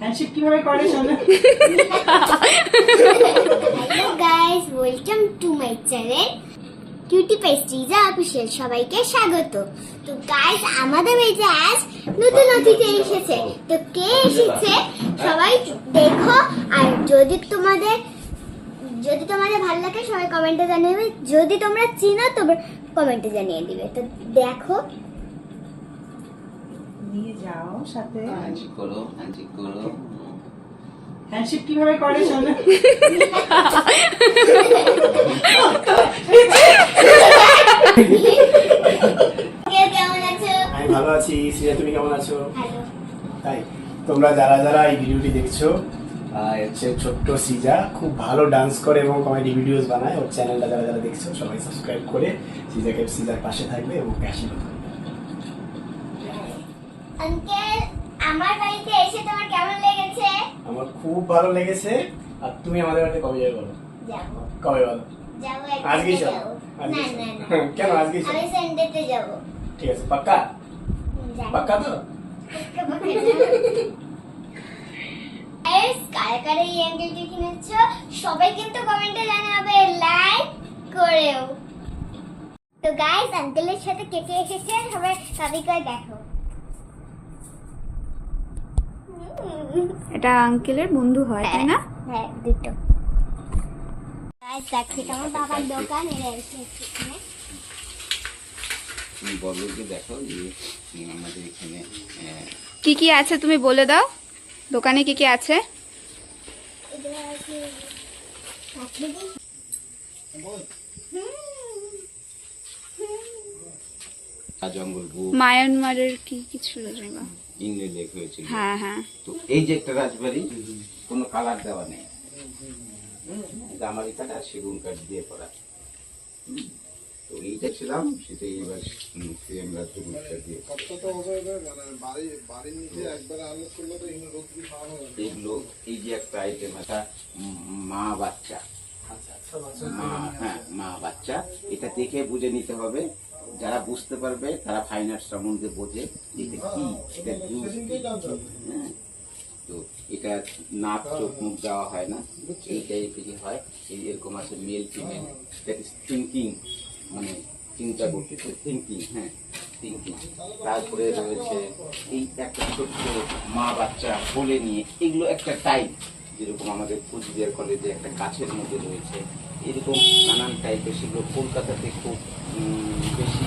Handshake কীভাবে করে hello guys welcome to my channel cutie pastries official সবাইকে স্বাগত। তো গাইস আমাদের বাড়িতে আজ নতুন অতিথি এসেছে। তো কে এসেছে? সবাই দেখো। আর যদি তোমাদের যদি তোমাদের ভালো লাগে, সবাই কমেন্টে জানিয়ে দেবে। যদি তোমরা চিনো তবে কমেন্টে জানিয়ে দিবে। তো দেখো। নিয়ে যাও সাথে। হ্যান্ডশেক করো হ্যান্ডশেক করো। হ্যান্ডশেক কীভাবে করে শোনো? আমি ভালো আছি। শ্রেয়া তুমি কেমন আছো? তাই তোমরা যারা যারা এই ভিডিওটি দেখছ হচ্ছে ছোট্ট সিজা খুব ভালো ডান্স করে এবং কমেডি ভিডিওস বানায়। ওর চ্যানেলটা যারা যারা দেখছ সবাই সাবস্ক্রাইব করে সিজা সিজাকে সিজার পাশে থাকবে এবং আশীর্বাদ করবে। আঙ্কেল আমার বাড়িতে এসে তোমার কেমন লেগেছে? আমার খুব ভালো লেগেছে আর তুমি আমাদের বাড়িতে কবে যাবে বলো? যাব। কবে বলো? যাব যাব। না না কেন আজকেই চলো আমি সানডেতে যাব। ঠিক আছে পাক্কা? পাক্কা তো? কারে কারে এই কিনেছো? সবাই কিন্তু কমেন্টে জানাবে লাইক করেও। তো গাইস আঙ্কেলের সাথে কে কে এসেছে? সবাই সবাই করে দেখো। এটা আঙ্কেলের বন্ধু হয় তাই না? হ্যাঁ দুটো। আমার বাবার দোকান দেখো আমাদের এখানে কি কি আছে তুমি বলে দাও? দোকানে কি কি আছে? মায়ানমারের কি কি ছিল জায়গা ইংরেজ হয়েছিল। হ্যাঁ হ্যাঁ। তো এই যে একটা রাজবাড়ি কোনো কালার দেওয়া নেই। গামারি কাঠ আর সেগুন কাঠ দিয়ে করা। তো এইটা ছিলাম সেটাই এবার সিএম রাজ্য পুরস্কার দিয়ে এগুলো এই যে একটা আইটেম একটা মা বাচ্চা। মা হ্যাঁ মা বাচ্চা। এটা দেখে বুঝে নিতে হবে যারা বুঝতে পারবে, তারা ফাইন আর্টস সম্বন্ধে বোঝে কি হ্যাঁ। তো এটা নাক, চোখ, মুখ দেওয়া হয় না। এই টাইপেরই হয়। এই এরকম আছে মেল ফিমেল থিঙ্কিং মানে চিন্তা করতে থিঙ্কিং হ্যাঁ থিঙ্কিং তারপরে রয়েছে এই একটা ছোট্ট মা বাচ্চা কোলে নিয়ে, এগুলো একটা টাইপ যেরকম আমাদের কুচবিহার কলেজে একটা গাছের মধ্যে রয়েছে। এরকম নানান টাইপের সেগুলো কলকাতাতে খুব বেশি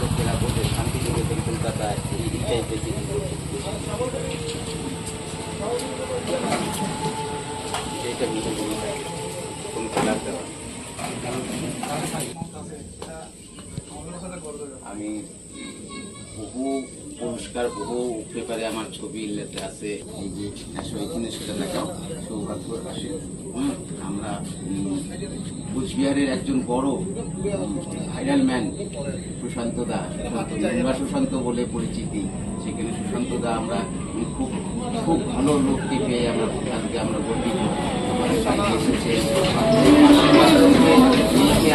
লোকেরা বোঝে শান্তিনিকেতন কলকাতায় এই টাইপের জিনিসগুলো এটা আমি বহু পুরস্কার, বহু পেপারে আমার ছবি লেখা আছে, এই যে এখানে সেটা লেখাও সৌভাগ্য আসে। আমরা কুচবিহারের একজন বড় ভাইরাল ম্যান সুশান্ত দা, সুশান্ত নোংরা সুশান্ত বলে পরিচিতি। সেখানে সুশান্ত দা আমরা খুব খুব ভালো লোককে পেয়ে আমরা আজকে আমরা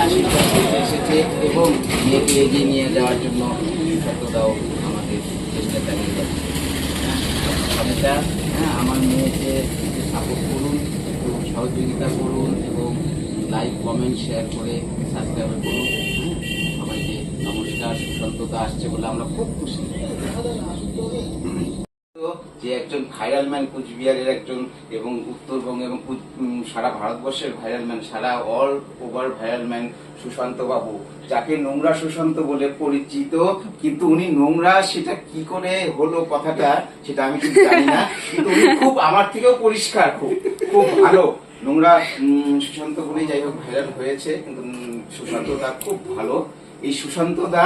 আশীর্বাদ এসেছে এবং মেয়েকে এগিয়ে নিয়ে যাওয়ার জন্য সুশান্ত দাও সবাইটা হ্যাঁ আমার মেয়েকে সাপোর্ট করুন এবং সহযোগিতা করুন এবং লাইক কমেন্ট শেয়ার করে সাবস্ক্রাইব করুন। হ্যাঁ, সবাইকে নমস্কার সুশান্ততা আসছে বলে আমরা খুব খুশি। যে একজন ভাইরাল ম্যান কুচবিহারের একজন এবং উত্তরবঙ্গ এবং সারা ভারতবর্ষের ভাইরাল ম্যান সারা all over viral man Sushant বাবু। যাকে নোংরা সুশান্ত বলে পরিচিত, কিন্তু উনি নোংরা সেটা কি করে হলো কথাটা, সেটা আমি কিন্তু জানি না। কিন্তু উনি খুব আমার থেকেও পরিষ্কার, খুব খুব ভালো। নোংরা সুশান্ত বলেই যাই হোক ভাইরাল হয়েছে, কিন্তু সুশান্ত দা খুব ভালো। এই সুশান্ত দা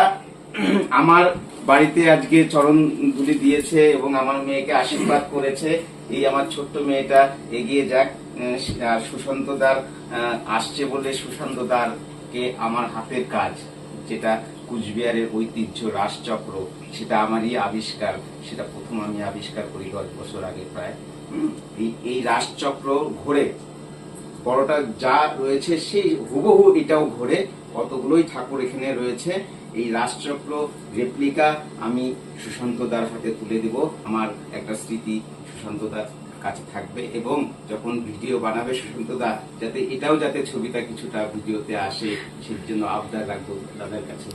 আমার বাড়িতে আজকে চরণ দুলি দিয়েছে এবং আমার মেয়েকে আশীর্বাদ করেছে। এই আমার ছোট্ট মেয়েটা এগিয়ে যাক। সুশান্ত দার আসছে বলে সুশান্ত দার কে আমার হাতের কাজ, যেটা কুচবিহারের ঐতিহ্য রাসচক্র সেটা আমারই আবিষ্কার, সেটা প্রথম আমি আবিষ্কার করি দশ বছর আগে প্রায়। এই এই রাসচক্র ঘোরে, বড়টা যা রয়েছে সেই হুবহু এটাও ঘোরে, কতগুলোই ঠাকুর এখানে রয়েছে। এই রাজচক্র রেপ্লিকা আমি সুশান্ত দার হাতে তুলে দেব। আমার একটা স্মৃতি সুশান্ত দার কাছে থাকবে এবং যখন ভিডিও বানাবে সুশান্ত দা যাতে এটাও যাতে ছবিটা কিছুটা ভিডিওতে আসে, সেই জন্য আবদার রাখব দাদার কাছে।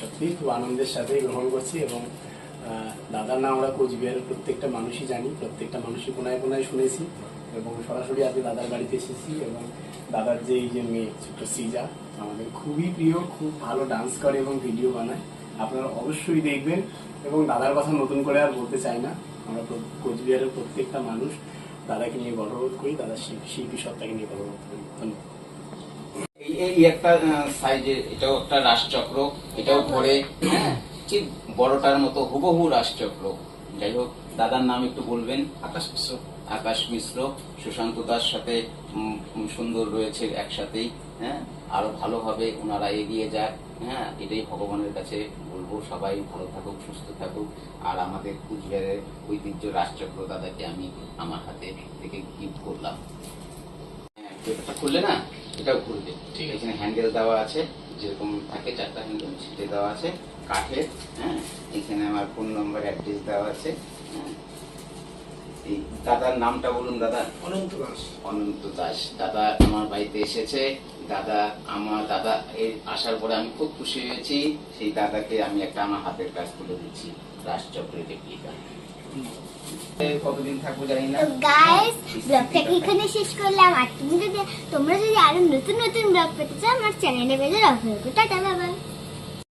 সত্যি খুব আনন্দের সাথে গ্রহণ করছি এবং দাদার নাম আমরা কোচবিহারের প্রত্যেকটা মানুষই জানি, প্রত্যেকটা মানুষই কোনায় কোনায় শুনেছি এবং সরাসরি আজকে দাদার বাড়িতে এসেছি এবং দাদার যে এই যে মেয়ে, ছোট্ট সিজা আমাদের খুবই প্রিয় খুব ভালো ডান্স করে এবং ভিডিও বানায়। আপনারা অবশ্যই দেখবেন এবং দাদার কথা নতুন করে আর বলতে চাই না। আমরা কোচবিহারের প্রত্যেকটা মানুষ দাদাকে নিয়ে গর্ববোধ করি দাদার শিল্পী সত্তাকে নিয়ে গর্ববোধ করি। ধন্যবাদ। এই একটা সাইজের এটাও একটা রাজচক্র এটাও পরে হ্যাঁ, ঠিক বড়টার মতো হুবহু রাজচক্র। যাই হোক দাদার নাম একটু বলবেন। আকাশ মিশ্র। আকাশ মিশ্র সুশান্ত দার সাথে সুন্দর রয়েছে একসাথেই হ্যাঁ। আরও ভালোভাবে ওনারা এগিয়ে যায় হ্যাঁ এটাই ভগবানের কাছে বলব সবাই ভালো থাকুক সুস্থ থাকুক। আর আমাদের কুচবিহারের ঐতিহ্য রাজচক্র দাদাকে আমি আমার হাতে থেকে গিফট করলাম। হ্যাঁ, এটা খুললে না এটাও খুলবে ঠিক আছে। এখানে হ্যান্ডেল দেওয়া আছে যেরকম থাকে চারটা হ্যান্ডেল সেটা দেওয়া আছে কাঠের হ্যাঁ এখানে আমার ফোন নম্বর অ্যাড্রেস দেওয়া আছে হ্যাঁ। এই দাদার নামটা বলুন দাদা। অনন্ত দাস। অনন্ত দাস। দাদা আমার বাড়িতে এসেছে। দাদা আমার দাদা এর আসার পরে আমি খুব খুশি হয়েছি। সেই দাদাকে আমি একটা আমার হাতের কাজ তুলে দিচ্ছি রাজচক্রের রেপ্লিকা কতদিন থাকব জানি না। গাইস ব্লগটাকে এখানে শেষ করলাম। আর তুমি যদি তোমরা যদি আরও নতুন নতুন ব্লগ পেতে চাও আমার চ্যানেলে বেজে রাখবে টাটা বাবা